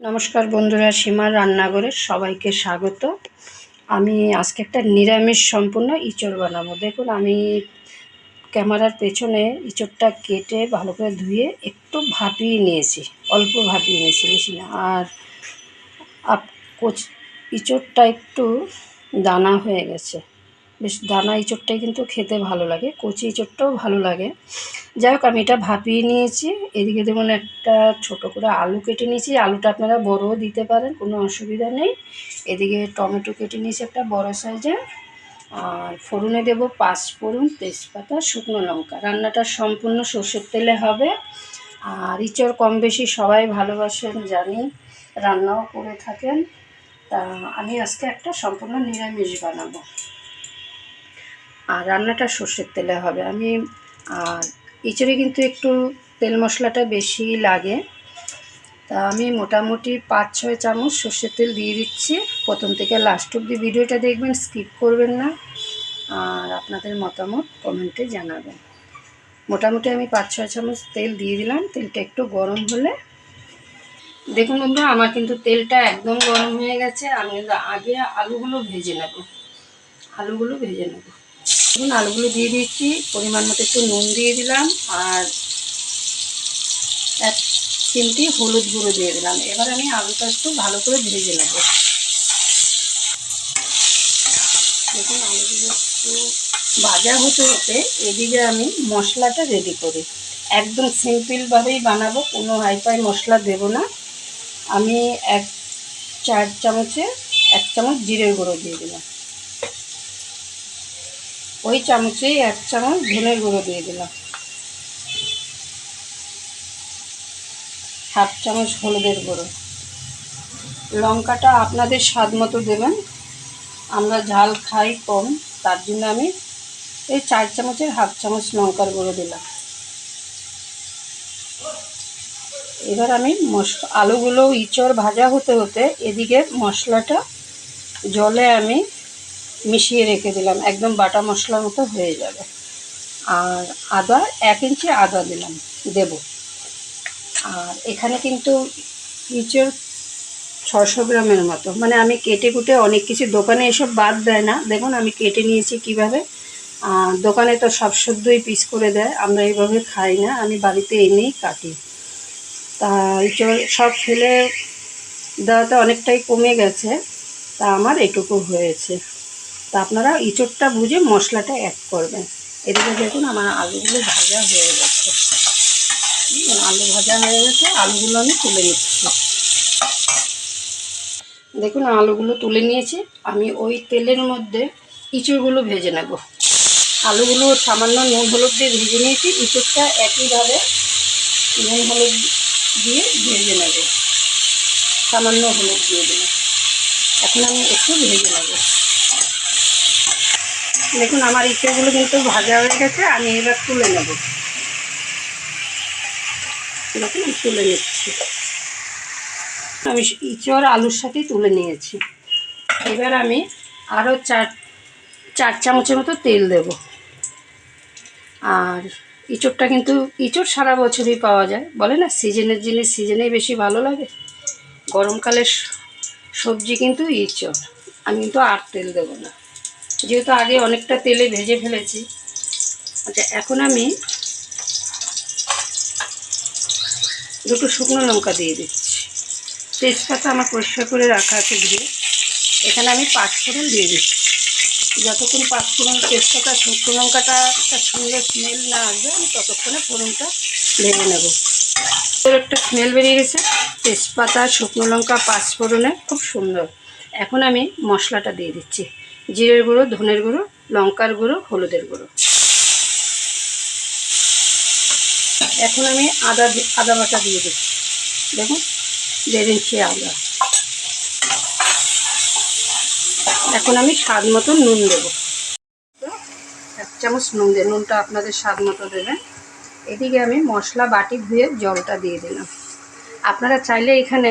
নমস্কার বন্ধুরা, সীমার রান্নাঘরে সবাইকে স্বাগত। আমি আজকে একটা নিরামিষ সম্পূর্ণ ইঁচড় বানাবো। দেখুন, আমি ক্যামেরার পেছনে ইঁচড়টা কেটে ভালো করে ধুয়ে একটু ভাপিয়ে নিয়েছি, অল্প ভাপিয়ে নিয়েছি, বেশি না। আর আপ কোচ ইঁচড়টা একটু দানা হয়ে গেছে। বেশ দানা ইঁচড়টাই কিন্তু খেতে ভালো লাগে, কচি ইঁচড়টাও ভালো লাগে। যাই হোক, আমি এটা ভাপিয়ে নিয়েছি। এদিকে দেখুন, একটা ছোট করে আলু কেটে নিয়েছি। আলুটা আপনারা বড়ও দিতে পারেন, কোনো অসুবিধা নেই। এদিকে টমেটো কেটে নিয়েছি একটা বড় সাইজের। আর ফোড়নে দেবো পাঁচ ফোড়ন তেজপাতা, শুকনো লঙ্কা। রান্নাটা সম্পূর্ণ সর্ষের তেলে হবে। আর ইঁচড় কম বেশি সবাই ভালোবাসেন জানি রান্নাও করে থাকেন। তা আমি আজকে একটা সম্পূর্ণ নিরামিষ বানাবো। আর রান্নাটা সর্ষের তেলে হবে। আমি, আর ইঁচড়ে কিন্তু একটু তেল মশলাটা বেশি লাগে। তা আমি মোটামুটি পাঁচ ছয় চামচ সর্ষের তেল দিয়ে দিচ্ছি। প্রথম থেকে লাস্ট অব্দি ভিডিওটা দেখবেন স্কিপ করবেন না। আর আপনাদের মতামত কমেন্টে জানাবেন। মোটামুটি আমি পাঁচ ছয় চামচ তেল দিয়ে দিলাম। তেলটা একটু গরম হলে, দেখুন বন্ধু আমার কিন্তু তেলটা একদম গরম হয়ে গেছে। আমি আগে আলুগুলো ভেজে নেব। আলুগুলো ভেজে নেব। দেখুন, আলুগুলো দিয়ে দিয়েছি, পরিমাণ মতো একটু নুন দিয়ে দিলাম, আর এক চিমটি হলুদ গুঁড়ো দিয়ে দিলাম। এবার আমি আলুটা একটু ভালো করে ভেজে নেব। দেখুন, আলুগুলো একটু ভাজা হতে হতে এদিকে আমি মশলাটা রেডি করি। একদম সিম্পলভাবেই বানাবো, কোনো হাইফাই মশলা দেব না। আমি এক চার চামচে, এক চামচ জিরের গুঁড়ো দিয়ে দিলাম। ওই চামচেই এক চামচ ধনের গুঁড়ো দিয়ে দিলাম। হাফ চামচ হলুদের গুঁড়ো। লঙ্কাটা আপনাদের স্বাদ মতো দেবেন। আমরা ঝাল খাই কম, তার জন্য আমি এই চার চামচের হাফ চামচ লঙ্কার গুঁড়ো দিলাম। এবার আমি মশ, আলুগুলো ইঁচড় ভাজা হতে হতে এদিকে মশলাটা জলে আমি মিশিয়ে রেখে দিলাম। একদম বাটা মশলার মতো হয়ে যাবে। আর আদা, এক ইঞ্চি আদা দিলাম, দেব। আর এখানে কিন্তু ইঁচড় ছশো গ্রামের মতো। মানে আমি কেটে কুটে অনেক কিছু দোকানে এসব বাদ দেয় না। দেখুন, আমি কেটে নিয়েছি কীভাবে। দোকানে তো সব সদ্যই পিস করে দেয়। আমরা এইভাবে খাই না। আমি বাড়িতে এনেই কাটি। তা ইঁচড় সব ফেলে দেওয়াতে অনেকটাই কমে গেছে। তা আমার এটুকু হয়েছে। তা আপনারা ইঁচড়টা বুঝে মশলাটা অ্যাড করবেন। এদিকে দেখুন আমার আলুগুলো ভাজা হয়ে গেছে। আলু ভাজা হয়ে গেছে, আলুগুলো আমি তুলে নিচ্ছি। দেখুন আলুগুলো তুলে নিয়েছি। আমি ওই তেলের মধ্যে ইঁচড়গুলো ভেজে নেব। আলুগুলো সামান্য নুন হলুদ দিয়ে ভেজে নিয়েছি। ইঁচড়টা একইভাবে নুন হলুদ দিয়ে ভেজে নেব। সামান্য হলুদ দিয়ে দিলাম এখন আমি একটু ভেজে নেব। দেখুন, আমার ইঁচড়গুলো কিন্তু ভাজা হয়ে গেছে, আমি এবার তুলে নেব। দেখুন, আমি তুলে নিচ্ছি। আমি ইঁচড় আলুর সাথেই তুলে নিয়েছি। এবার আমি আরও চার চার চামচের মতো তেল দেব। আর ইঁচড়টা কিন্তু, ইঁচড় সারা বছরই পাওয়া যায়। বলে না, সিজনের জিনিস সিজনেই বেশি ভালো লাগে। গরমকালের সবজি কিন্তু ইঁচড়। আমি কিন্তু আর তেল দেবো না। যেহেতু আগে অনেকটা তেলে ভেজে ফেলেছি আচ্ছা এখন আমি দুটো শুকনো লঙ্কা দিয়ে দিচ্ছি। তেজপাতা আমার পরিষ্কার করে রাখা আছে ধুয়ে। এখানে আমি পাঁচফোড়ন দিয়ে দিচ্ছি। যতক্ষণ পাঁচফোড়ন তেজপাতা, শুকনো লঙ্কাটা একটা সুন্দর স্মেল না আসবে, আমি ততক্ষণে ফোড়নটা ভেঙে নেব। একটা স্মেল বেরিয়ে গেছে। তেজপাতা, শুকনো লঙ্কা পাঁচফোড়নে খুব সুন্দর। এখন আমি মশলাটা দিয়ে দিচ্ছি। জিরের গুঁড়ো, ধনের গুঁড়ো, লঙ্কার গুঁড়ো, হলুদের গুঁড়ো। এখন আমি আদা আদা বাটা দিয়ে দিচ্ছি। দেখুন, দেড় ইঞ্চি আদা। এখন আমি স্বাদ মতো নুন দেব। এক চামচ নুন দিয়ে, নুনটা আপনাদের স্বাদ মতো দেবেন। এদিকে আমি মশলা বাটি ধুয়ে জলটা দিয়ে দিলাম। আপনারা চাইলে এখানে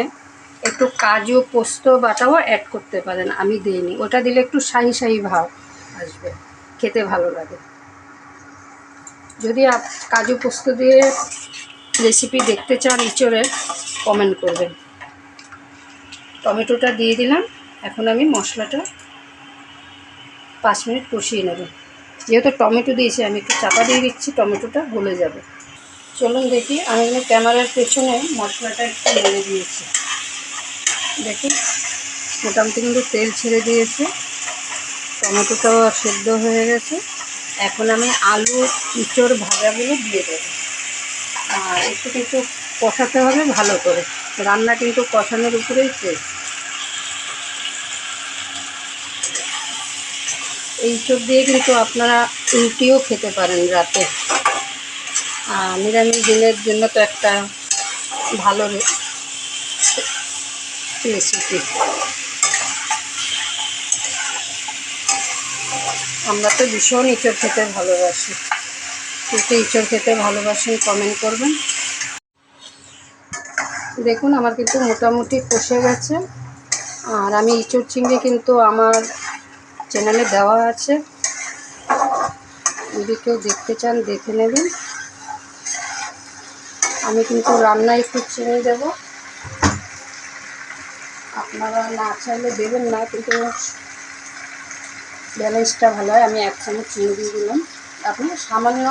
একটু কাজু, পোস্ত, বাটাও অ্যাড করতে পারেন, আমি দিইনি। ওটা দিলে একটু শাহি শাহি ভাব আসবে, খেতে ভালো লাগে। যদি আপ কাজু, পোস্ত দিয়ে রেসিপি দেখতে চান ইঁচড়ের কমেন্ট করবেন। টমেটোটা দিয়ে দিলাম, এখন আমি মশলাটা পাঁচ মিনিট কষিয়ে নেব। যেহেতু টমেটো দিয়েছি, আমি একটু চাপা দিয়ে দিচ্ছি, টমেটোটা গলে যাবে। চলুন দেখি, আমি ক্যামেরার পেছনে মশলাটা একটু নেড়ে দিয়েছি দেখুন, মোটামুটি কিন্তু তেল ছেড়ে দিয়েছে। টমেটোটাও সেদ্ধ হয়ে গেছে। এখন আমি আলু ইঁচড় ভাজাগুলো দিয়ে দেবো। আর একটু কিন্তু কষাতে হবে ভালো করে। রান্না কিন্তু কষানোর উপরেই তেল। এই চোখ দিয়ে কিন্তু আপনারা রুটিও খেতে পারেন রাতে। আর নিরামিষ দিনের জন্য তো একটা ভালো রেসিপি। আমরা তো ভীষণ ইঁচড় খেতে ভালোবাসি। কে ইঁচড় খেতে ভালোবাসেন কমেন্ট করবেন। দেখুন, আমার কিন্তু মোটামুটি কষে গেছে। আর আমি ইঁচড় চিংড়ি কিন্তু আমার চ্যানেলে দেওয়া আছে। যদি কেউ দেখতে চান, দেখে নেবেন। আমি কিন্তু রান্নায় একটু চিনি দেব। আপনারা না চাইলে দেবেন না, কিন্তু ব্যালেন্সটা ভালো হয়। আমি এক চামচ চিনি দিয়ে দিলাম। আপনি সামান্য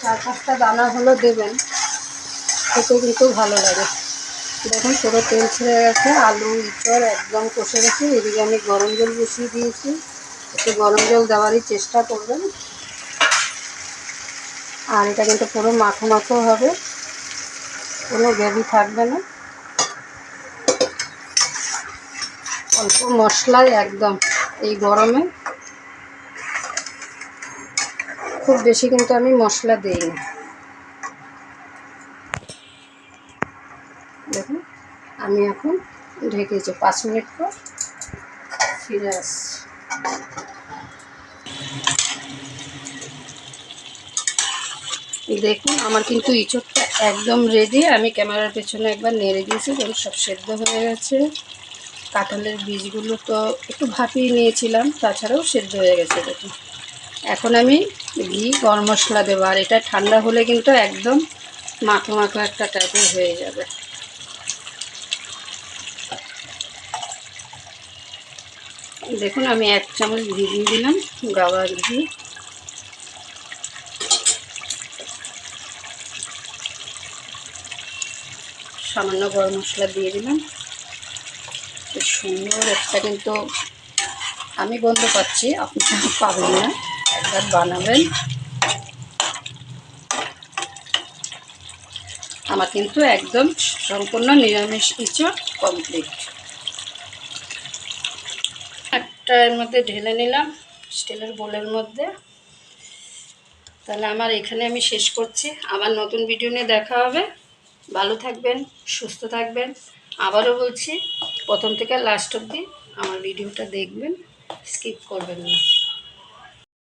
চার পাঁচটা দানা হলো দেবেন, খেতে কিন্তু ভালো লাগে। দেখুন পুরো তেল ছেড়ে গেছে, আলু ইঁচড় একদম কষে গেছে এদিকে আমি গরম জল বসিয়ে দিয়েছি। একটু গরম জল দেওয়ারই চেষ্টা করবেন। আর এটা কিন্তু পুরো মাখো মাখো হবে, কোনো গ্রেভি থাকবে না। অল্প মশলায় একদম এই গরমে। খুব বেশি কিন্তু আমি মশলা দিই না দেখুন, আমি এখন ঢেকেছি পাঁচ মিনিট পর ফিরে আসছি। দেখুন, আমার কিন্তু ইঁচড়টা একদম রেডি আমি ক্যামেরার পেছনে একবার নেড়ে দিয়েছি দেখুন সব সেদ্ধ হয়ে গেছে। কাঁঠালের বীজগুলো তো একটু ভাপিয়ে নিয়েছিলাম, তাছাড়াও সেদ্ধ হয়ে গেছে দেখুন। এখন আমি ঘি, গরম মশলা দেবো, আর এটা ঠান্ডা হলে কিন্তু একদম মাখো মাখো একটা টাইপের হয়ে যাবে। দেখুন, আমি এক চামচ ঘি দিয়ে দিলাম, গাওয়ার ঘি। সামান্য গরম মশলা দিয়ে দিলাম। সুন্দর একটা কিন্তু আমি বন্ধ পাচ্ছি আপনারা পাবেন না। একবার বানাবেন। আমার কিন্তু একদম সম্পূর্ণ নিরামিষ ইঁচড় কমপ্লিট একটা এর মধ্যে ঢেলে নিলাম, স্টিলের বোলের মধ্যে। তাহলে আমার এখানে আমি শেষ করছি। আবার নতুন ভিডিও নিয়ে দেখা হবে। ভালো থাকবেন, সুস্থ থাকবেন। আবারও বলছি প্রথম থেকে লাস্ট অবধি আমার ভিডিওটা দেখবেন স্কিপ করবেন না।